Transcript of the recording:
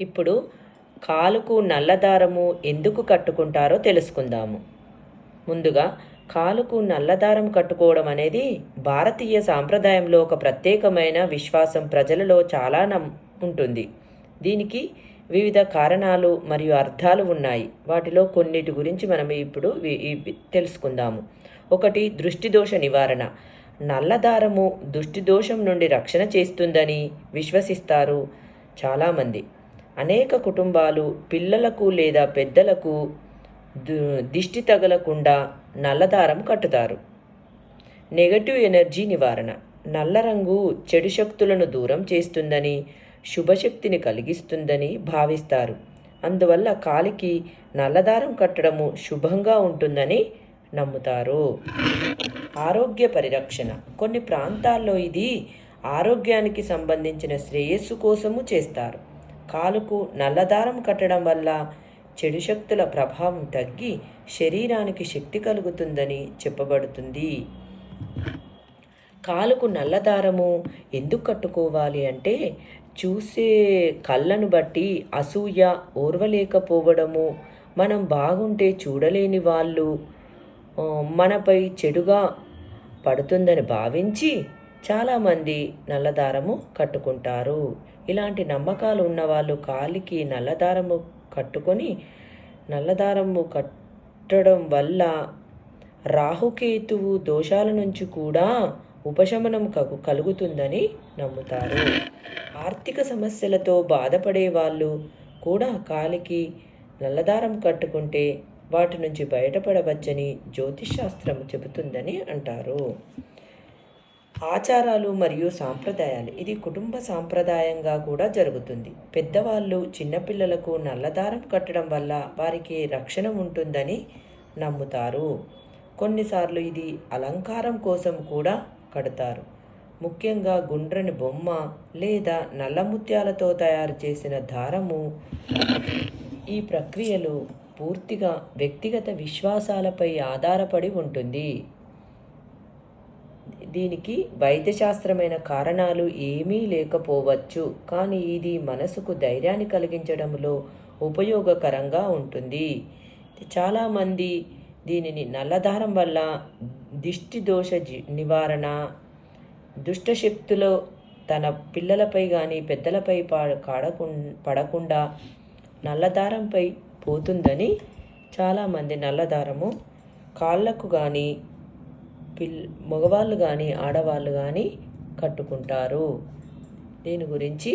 ఇప్పుడు కాలుకు నల్లదారము ఎందుకు కట్టుకుంటారో తెలుసుకుందాము. ముందుగా కాలుకు నల్లదారం కట్టుకోవడం అనేది భారతీయ సాంప్రదాయంలో ఒక ప్రత్యేకమైన విశ్వాసం ప్రజలలో చాలా నమ్ ఉంటుంది. దీనికి వివిధ కారణాలు మరియు అర్థాలు ఉన్నాయి. వాటిలో కొన్నిటి గురించి మనం ఇప్పుడు తెలుసుకుందాము. ఒకటి దృష్టి దోష నివారణ. నల్లదారము దృష్టి దోషం నుండి రక్షణ చేస్తుందని విశ్వసిస్తారు చాలామంది. అనేక కుటుంబాలు పిల్లలకు లేదా పెద్దలకు దు- దిష్టి తగలకుండా నల్లదారం కట్టుతారు. నెగటివ్ ఎనర్జీ నివారణ. నల్ల రంగు చెడు శక్తులను దూరం చేస్తుందని శుభశక్తిని కలిగిస్తుందని భావిస్తారు. అందువల్ల కాలికి నల్లదారం కట్టడము శుభంగా ఉంటుందని నమ్ముతారు. ఆరోగ్య పరిరక్షణ. కొన్ని ప్రాంతాల్లో ఇది ఆరోగ్యానికి సంబంధించిన శ్రేయస్సు కోసము చేస్తారు. కాలుకు నల్లదారం కట్టడం వల్ల చెడు శక్తుల ప్రభావం తగ్గి శరీరానికి శక్తి కలుగుతుందని చెప్పబడుతుంది. కాలుకు నల్లదారము ఎందుకు కట్టుకోవాలి అంటే చూసే కళ్ళను బట్టి అసూయ ఓర్వలేకపోవడము మనం బాగుంటే చూడలేని వాళ్ళు మనపై చెడుగా పడుతుందని భావించి చాలామంది నల్లదారము కట్టుకుంటారు. ఇలాంటి నమ్మకాలు ఉన్నవాళ్ళు కాలికి నల్లదారము కట్టుకొని నల్లదారము కట్టడం వల్ల రాహుకేతువు దోషాల నుంచి కూడా ఉపశమనం కగు కలుగుతుందని నమ్ముతారు. ఆర్థిక సమస్యలతో బాధపడే వాళ్ళు కూడా కాలికి నల్లదారం కట్టుకుంటే వాటి నుంచి బయటపడవచ్చని జ్యోతిష్ శాస్త్రం చెబుతుందని అంటారు. ఆచారాలు మరియు సాంప్రదాయాలు. ఇది కుటుంబ సాంప్రదాయంగా కూడా జరుగుతుంది. పెద్దవాళ్ళు చిన్నపిల్లలకు నల్లదారం కట్టడం వల్ల వారికి రక్షణ ఉంటుందని నమ్ముతారు. కొన్నిసార్లు ఇది అలంకారం కోసం కూడా కడతారు. ముఖ్యంగా గుండ్రని బొమ్మ లేదా నల్ల ముత్యాలతో తయారు చేసిన దారము. ఈ ప్రక్రియలో పూర్తిగా వ్యక్తిగత విశ్వాసాలపై ఆధారపడి ఉంటుంది. దీనికి వైద్యశాస్త్రమైన కారణాలు ఏమీ లేకపోవచ్చు. కానీ ఇది మనసుకు ధైర్యాన్ని కలిగించడంలో ఉపయోగకరంగా ఉంటుంది. చాలామంది దీనిని నల్లదారం వల్ల దిష్టి దోష జి- నివారణ దుష్టశక్తులు తన పిల్లలపై కానీ పెద్దలపై కాడకు పడకుండా నల్లదారంపై పోతుందని చాలామంది నల్లదారము కాళ్ళకు కానీ పిల్ మగవాళ్ళు కానీ ఆడవాళ్ళు కానీ కట్టుకుంటారు. దీని గురించి